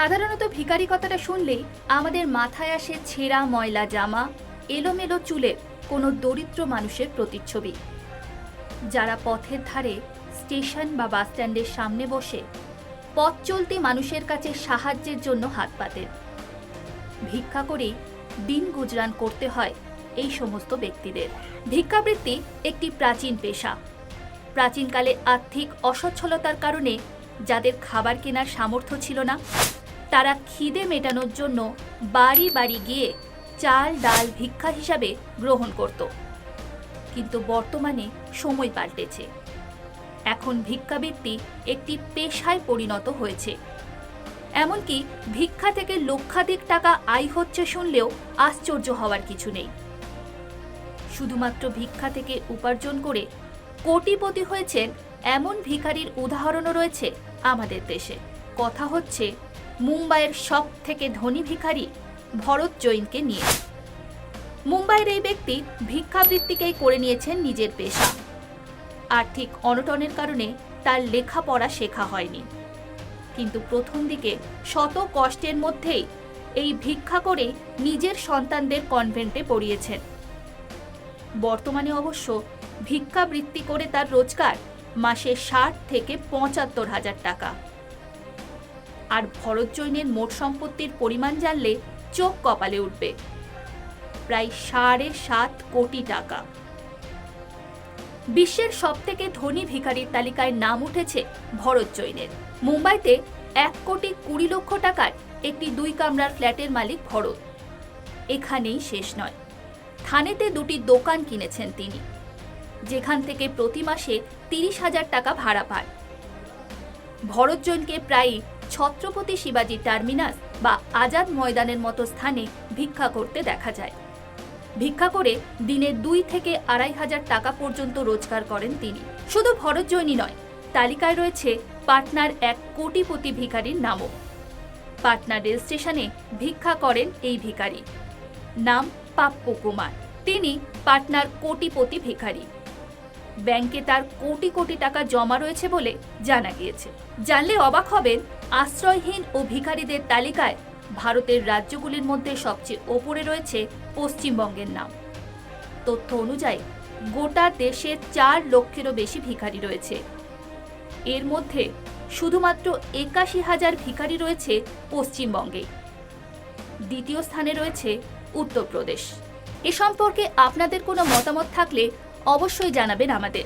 সাধারণত ভিখারি কথাটা শুনলেই আমাদের মাথায় আসে ছেঁড়া ময়লা জামা, এলোমেলো চুলের কোনো দরিদ্র মানুষের প্রতিচ্ছবি। যারা পথের ধারে স্টেশন বা বাসস্ট্যান্ডের সামনে বসে পথ চলতি মানুষের কাছে সাহায্যের জন্য হাত পাতেন। ভিক্ষা করেই দিন গুজরান করতে হয় এই সমস্ত ব্যক্তিদের। ভিক্ষাবৃত্তি একটি প্রাচীন পেশা। প্রাচীনকালে আর্থিক অসচ্ছলতার কারণে যাদের খাবার কেনার সামর্থ্য ছিল না তারা খিদে মেটানোর জন্য বাড়ি বাড়ি গিয়ে চাল, ডাল, ভিক্ষা হিসাবে গ্রহণ করত। কিন্তু বর্তমানে সময় পাল্টেছে। এখন ভিক্ষাবৃত্তি একটি পেশায় পরিণত হয়েছে। এমনকি ভিক্ষা থেকে লক্ষাধিক টাকা আয় হচ্ছে শুনলেও আশ্চর্য হওয়ার কিছু নেই। শুধুমাত্র ভিক্ষা থেকে উপার্জন করে কোটিপতি হয়েছেন এমন ভিখারির উদাহরণও রয়েছে আমাদের দেশে। কথা হচ্ছে মুম্বাইয়ের সব থেকে ধনী ভিখারি ভরত জৈনকে নিয়ে। মুম্বাইয়ের এই ব্যক্তি ভিক্ষাবৃত্তিকেই করে নিয়েছেন নিজের পেশা। আর্থিক অনটনের কারণে তার লেখাপড়া শেখা হয়নি। কিন্তু প্রথম দিকে শত কষ্টের মধ্যেই এই ভিক্ষা করে নিজের সন্তানদের কনভেন্টে পড়িয়েছেন। বর্তমানে অবশ্য ভিক্ষাবৃত্তি করে তার রোজগার মাসে ষাট থেকে পঁচাত্তর হাজার টাকা। আর ভরত জৈনের মোট সম্পত্তির পরিমাণ জানলে চোখ কপালে উঠবে। প্রায় সাড়ে সাত কোটি টাকা। বিশ্বের সবথেকে ধনী ভিখারির তালিকায় নাম উঠেছে ভরত জৈনের। মুম্বাইতে এক কোটি কুড়ি লক্ষ টাকার একটি দুই কামরার ফ্ল্যাটের মালিক ভরত। এখানেই শেষ নয়। থানেতে দুটি দোকান কিনেছেন তিনি, যেখান থেকে প্রতি মাসে তিরিশ হাজার টাকা ভাড়া পান ভরত জৈনকে প্রায়ই ছত্রপতি শিবাজি টার্মিনাস বা আজাদ ময়দানের মতো স্থানে ভিক্ষা করতে দেখা যায়। ভিক্ষা করে দিনে দুই থেকে আড়াই হাজার টাকা পর্যন্ত রোজগার করেন তিনি। শুধু ভরত জৈনী নয়, তালিকায় রয়েছে পাটনার এক কোটিপতি ভিখারির নামও। পাটনা রেল স্টেশনে ভিক্ষা করেন এই ভিখারি। নাম পাপ্পু কুমার। তিনি পাটনার কোটিপতি ভিখারি। ব্যাংকে তার কোটি কোটি টাকা জমা রয়েছে বলে জানা গিয়েছে। জানলে অবাক হবেন, আশ্রয়হীন ও ভিখারিদের তালিকায় ভারতের রাজ্যগুলির মধ্যে সবচেয়ে ওপরে রয়েছে পশ্চিমবঙ্গের নাম। তথ্য অনুযায়ী, গোটা দেশে চার লক্ষেরও বেশি ভিখারি রয়েছে। এর মধ্যে শুধুমাত্র একাশি হাজার ভিখারি রয়েছে পশ্চিমবঙ্গে। দ্বিতীয় স্থানে রয়েছে উত্তরপ্রদেশ। এ সম্পর্কে আপনাদের কোনো মতামত থাকলে অবশ্যই জানাবেন আমাদের।